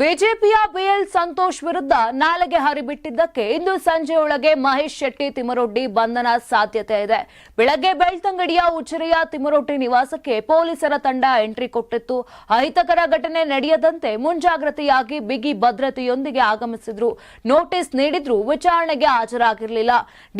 ಬಿಜೆಪಿಯ ಬಿಎಲ್ ಸಂತೋಷ್ ವಿರುದ್ಧ ನಾಲೆಗೆ ಹರಿಬಿಟ್ಟಿದ್ದಕ್ಕೆ ಇಂದು ಸಂಜೆಯೊಳಗೆ ಮಹೇಶ್ ಶೆಟ್ಟಿ ತಿಮರೊಡ್ಡಿ ಬಂಧನ ಸಾಧ್ಯತೆ ಇದೆ. ಬೆಳಗ್ಗೆ ಬೆಳ್ತಂಗಡಿಯ ಉಚ್ಚರಿಯ ತಿಮರೊಡ್ಡಿ ನಿವಾಸಕ್ಕೆ ಪೊಲೀಸರ ತಂಡ ಎಂಟ್ರಿ ಕೊಟ್ಟಿತ್ತು. ಅಹಿತಕರ ಘಟನೆ ನಡೆಯದಂತೆ ಮುಂಜಾಗ್ರತೆಯಾಗಿ ಬಿಗಿ ಭದ್ರತೆಯೊಂದಿಗೆ ಆಗಮಿಸಿದ್ರು. ನೋಟಿಸ್ ನೀಡಿದ್ರೂ ವಿಚಾರಣೆಗೆ ಹಾಜರಾಗಿರಲಿಲ್ಲ.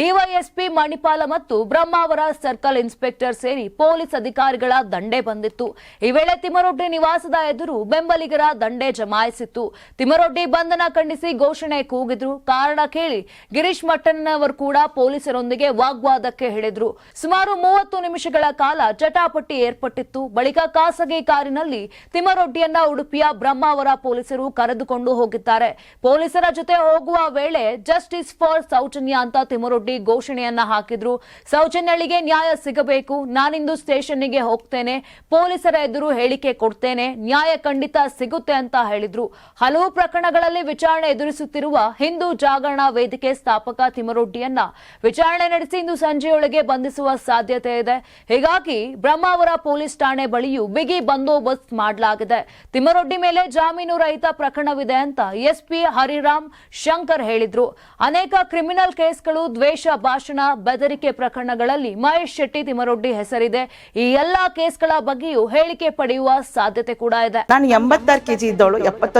ಡಿವೈಎಸ್ಪಿ ಮಣಿಪಾಲ ಮತ್ತು ಬ್ರಹ್ಮಾವರ ಸರ್ಕಲ್ ಇನ್ಸ್ಪೆಕ್ಟರ್ ಸೇರಿ ಪೊಲೀಸ್ ಅಧಿಕಾರಿಗಳ ದಂಡೆ ಬಂದಿತ್ತು. ಈ ವೇಳೆ ತಿಮರೊಡ್ಡಿ ನಿವಾಸದ ಎದುರು ಬೆಂಬಲಿಗರ ದಂಡೆ ಜಮಾಯಿಸಿತ್ತು. ತಿಮರೊಡ್ಡಿ ಬಂಧನ ಖಂಡಿಸಿ ಘೋಷಣೆ ಕೂಗಿದ್ರು. ಕಾರಣ ಕೇಳಿ ಗಿರೀಶ್ ಮಟ್ಟಣ್ಣವರು ಕೂಡ ಪೊಲೀಸರೊಂದಿಗೆ ವಾಗ್ವಾದಕ್ಕೆ ಹೇಳಿದ್ರು. ಸುಮಾರು ಮೂವತ್ತು ನಿಮಿಷಗಳ ಕಾಲ ಚಟಾಪಟ್ಟಿ ಏರ್ಪಟ್ಟಿತ್ತು. ಬಳಿಕ ಖಾಸಗಿ ಕಾರಿನಲ್ಲಿ ತಿಮ್ಮರೊಡ್ಡಿಯನ್ನ ಉಡುಪಿಯ ಬ್ರಹ್ಮಾವರ ಪೊಲೀಸರು ಕರೆದುಕೊಂಡು ಹೋಗಿದ್ದಾರೆ. ಪೊಲೀಸರ ಜೊತೆ ಹೋಗುವ ವೇಳೆ ಜಸ್ಟಿಸ್ ಫಾರ್ ಸೌಜನ್ಯ ಅಂತ ತಿಮ್ಮರೊಡ್ಡಿ ಘೋಷಣೆಯನ್ನ ಹಾಕಿದ್ರು. ಸೌಜನ್ಯಳಿಗೆ ನ್ಯಾಯ ಸಿಗಬೇಕು. ನಾನಿಂದು ಸ್ಟೇಷನ್ನಿಗೆ ಹೋಗ್ತೇನೆ. ಪೊಲೀಸರ ಎದುರು ಹೇಳಿಕೆ ಕೊಡ್ತೇನೆ. ನ್ಯಾಯ ಖಂಡಿತ ಸಿಗುತ್ತೆ ಅಂತ ಹೇಳಿದ್ರು. ಹಲವು ಪ್ರಕರಣಗಳಲ್ಲಿ ವಿಚಾರಣೆ ಎದುರಿಸುತ್ತಿರುವ ಹಿಂದೂ ಜಾಗರಣ ವೇದಿಕೆ ಸ್ಥಾಪಕ ತಿಮರೊಡ್ಡಿಯನ್ನ ವಿಚಾರಣೆ ನಡೆಸಿ ಇಂದು ಸಂಜೆಯೊಳಗೆ ಬಂಧಿಸುವ ಸಾಧ್ಯತೆ ಇದೆ. ಹೀಗಾಗಿ ಬ್ರಹ್ಮಾವರ ಪೊಲೀಸ್ ಠಾಣೆ ಬಳಿಯೂ ಬಿಗಿ ಬಂದೋಬಸ್ತ್ ಮಾಡಲಾಗಿದೆ. ತಿಮರೊಡ್ಡಿ ಮೇಲೆ ಜಾಮೀನು ರಹಿತ ಪ್ರಕರಣವಿದೆ ಅಂತ ಎಸ್ಪಿ ಹರಿರಾಮ್ ಶಂಕರ್ ಹೇಳಿದ್ರು. ಅನೇಕ ಕ್ರಿಮಿನಲ್ ಕೇಸ್ಗಳು ದ್ವೇಷ, ಭಾಷಣ, ಬೆದರಿಕೆ ಪ್ರಕರಣಗಳಲ್ಲಿ ಮಹೇಶ್ ಶೆಟ್ಟಿ ತಿಮರೊಡ್ಡಿ ಹೆಸರಿದೆ. ಈ ಎಲ್ಲಾ ಕೇಸ್ಗಳ ಬಗ್ಗೆಯೂ ಹೇಳಿಕೆ ಪಡೆಯುವ ಸಾಧ್ಯತೆ ಕೂಡ ಇದೆ. ನಾನು ಎಂಬತ್ತಾರು ಕೆಜಿ ಇದ್ದವಳು, ಎಪ್ಪತ್ತೊಂದು